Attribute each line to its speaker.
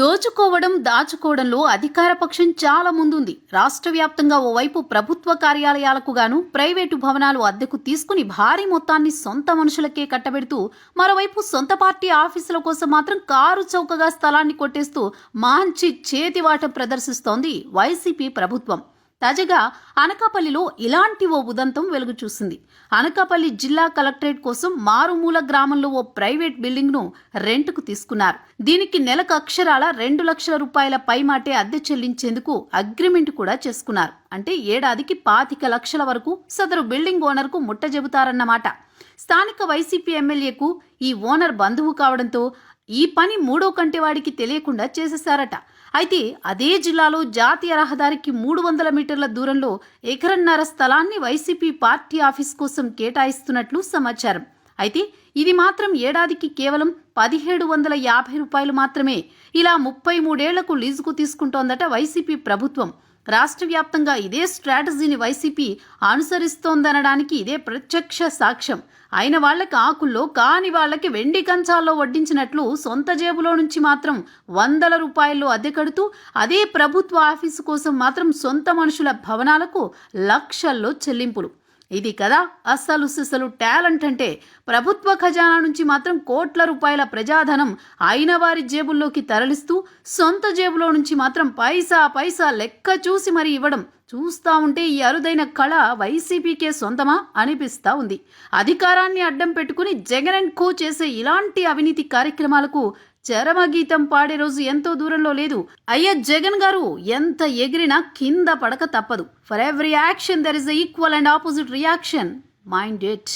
Speaker 1: దోచుకోవడం దాచుకోవడంలో అధికార పక్షం చాలా ముందుంది. రాష్ట్ర వ్యాప్తంగా ఓవైపు ప్రభుత్వ కార్యాలయాలకు గాను ప్రైవేటు భవనాలు అద్దెకు తీసుకుని భారీ మొత్తాన్ని సొంత మనుషులకే కట్టబెడుతూ మరోవైపు సొంత పార్టీ ఆఫీసుల కోసం మాత్రం కారు చౌకగా స్థలాన్ని కొట్టేస్తూ మంచి చేతివాటం ప్రదర్శిస్తోంది వైసీపీ ప్రభుత్వం. తాజాగా అనకాపల్లిలో ఇలాంటి ఓ ఉదంతం వెలుగు చూసింది అనకాపల్లి జిల్లా కలెక్టరేట్ కోసం మారుమూల గ్రామంలో ఓ ప్రైవేట్ బిల్డింగ్ను రెంట్కు తీసుకున్నారు. దీనికి నెలకు అక్షరాల రెండు లక్షల రూపాయల పైమాటే అద్దె చెల్లించేందుకు అగ్రిమెంట్ కూడా చేసుకున్నారు. అంటే ఏడాదికి పాతిక లక్షల వరకు సదరు బిల్డింగ్ ఓనర్కు ముట్ట చెబుతారన్నమాట స్థానిక వైసీపీ ఎమ్మెల్యేకు ఈ ఓనర్ బంధువు కావడంతో ఈ పని మూడో కంటే వాడికి తెలియకుండా చేసేశారట. అయితే అదే జిల్లాలో జాతీయ రహదారికి మూడు వందల మీటర్ల దూరంలో ఎకరన్నర స్థలాన్ని వైసీపీ పార్టీ ఆఫీస్ కోసం కేటాయిస్తున్నట్లు సమాచారం. అయితే ఇది మాత్రం ఏడాదికి కేవలం పదిహేడు వందల యాభై రూపాయలు మాత్రమే. ఇలా ముప్పై మూడేళ్ళకు లీజుకు తీసుకుంటోందట వైసీపీ ప్రభుత్వం. రాష్ట్ర వ్యాప్తంగా ఇదే స్ట్రాటజీని వైసీపీ అనుసరిస్తోందనడానికి ఇదే ప్రత్యక్ష సాక్ష్యం. అయిన వాళ్ళకి ఆకుల్లో కాని వాళ్ళకి వెండి కంచాల్లో వడ్డించినట్లు సొంత జేబులో నుంచి మాత్రం వందల రూపాయలు అద్దె కడుతూ అదే ప్రభుత్వ ఆఫీసు కోసం మాత్రం సొంత మనుషుల భవనాలకు లక్షల్లో చెల్లింపులు. ఇది కదా అస్సలు సిసలు టాలెంట్ అంటే ప్రభుత్వ ఖజానా నుంచి మాత్రం కోట్ల రూపాయల ప్రజాధనం అయిన వారి జేబుల్లోకి తరలిస్తూ సొంత జేబులో నుంచి మాత్రం పైసా పైసా లెక్క చూసి మరి ఇవ్వడం. చూస్తా ఉంటే ఈ అరుదైన కళ వైసీపీకే సొంతమా అనిపిస్తా ఉంది. అధికారాన్ని అడ్డం పెట్టుకుని జగన్ అండ్ కో చేసే ఇలాంటి అవినీతి కార్యక్రమాలకు చరమగీతం పాడే రోజు ఎంతో దూరంలో లేదు. అయ్యా జగన్ గారు ఎంత ఎగిరినా కింద పడక తప్పదు. For every action there is equal and opposite reaction mind it